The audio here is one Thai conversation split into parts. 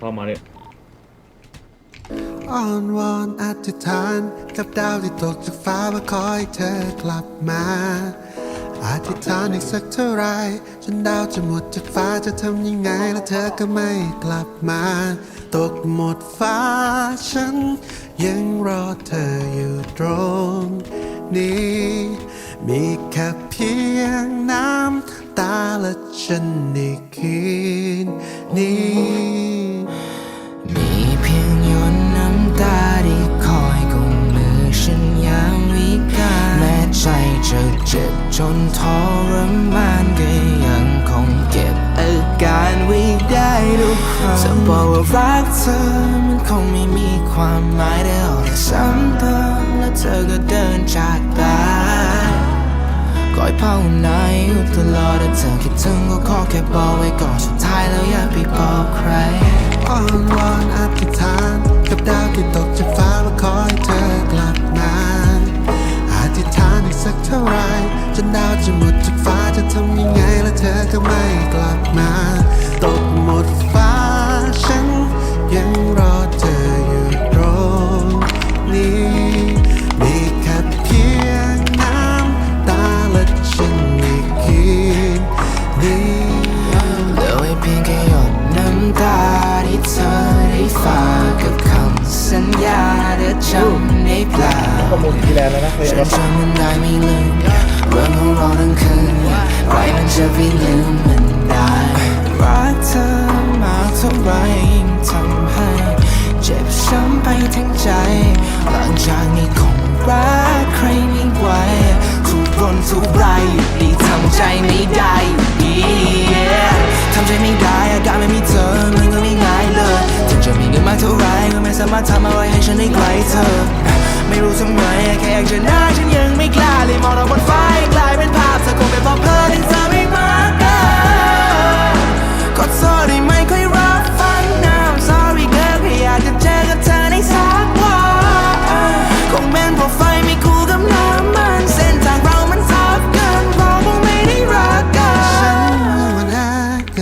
เข้ามาเนี่ยอ้อนวอนอธิษฐานกับดาวที่ตกจากฟ้าว่าคอยเธอกลับมาอธิษฐานอีกสักเท่าไรจนดาวจะหมดจากฟ้าจะทำยังไงแล้วเธอก็ไม่กลับมา ตกหมดฟ้าฉัน ยังรอเธออยู่ตรงนี้ มีแค่เพียงน้ำตาและฉันในคืนนี้ จนทรมานก็ยังคงเก็บอาการไว้ได้ทุกครั้งจะบอกว่ารักเธอมันคงไม่มีความหมายได้เอาแต่ซ้ำเติมแล้วเธอก็เดินจากไปคอยภาวนาอยู่ตลอดถ้าเธอคิดถึงก็ขอแค่บอกไว้ก่อนสุดท้ายแล้วอย่าไปบอกใครอ้อนวอนอาน มาตกหมดฟ้าฉันยังรอเธออยู่ตรงนี้มีแค่เพียงน้ำตาและฉันในคืนนี้เหลือไว้เพียงแค่หยดน้ำตาที่เธอได้ฝากกับคำสัญญาเธอจำได้เปล่าข้อมูลที่แล้วแล้วนะเลยฉันว่าจำมันได้ไม่ลืมเรื่องของเราทั้งคืนใครมันจะไปลืมมันได้รัก เธอมากเท่าไรยิ่งทำให้ เจ็บช้ำไปทั้งใจ หลังจากนี้คงรักใครไม่ไหวทุกรนทุกรายอยู่ดีทำใจไม่ได้อยู่ดีทำใจไม่ได้อาการไม่มีเธอมันก็ไม่ง่ายเลยถึงจะมีเงินมากเท่าไรก็ไม่สามารถทำอะไรให้ฉันได้ไกลเธอ ไม่รู้ทำไมแค่อยากจะหน้าฉันยังไม่กล้าเลยมองเราบนฟ้ากลายเป็นภาพเธอคงเป็นเพราะเพลินที่เธอ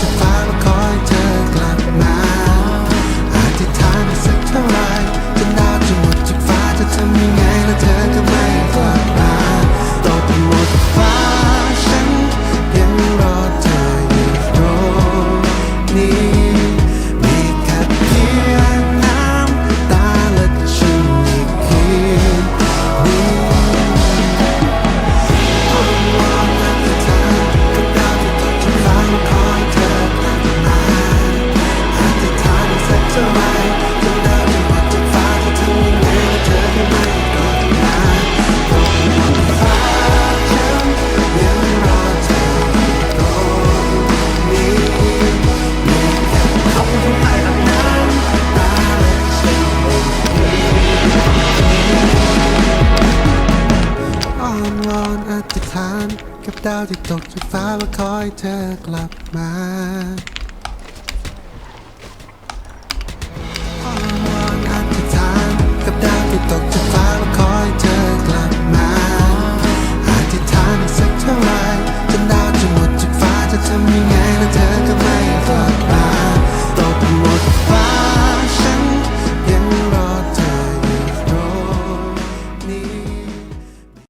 ที่ตับดาวที่ตกจากฟ้าว่าคอยเธอกลับมา All I want at the time กับดาวที่ตกจาก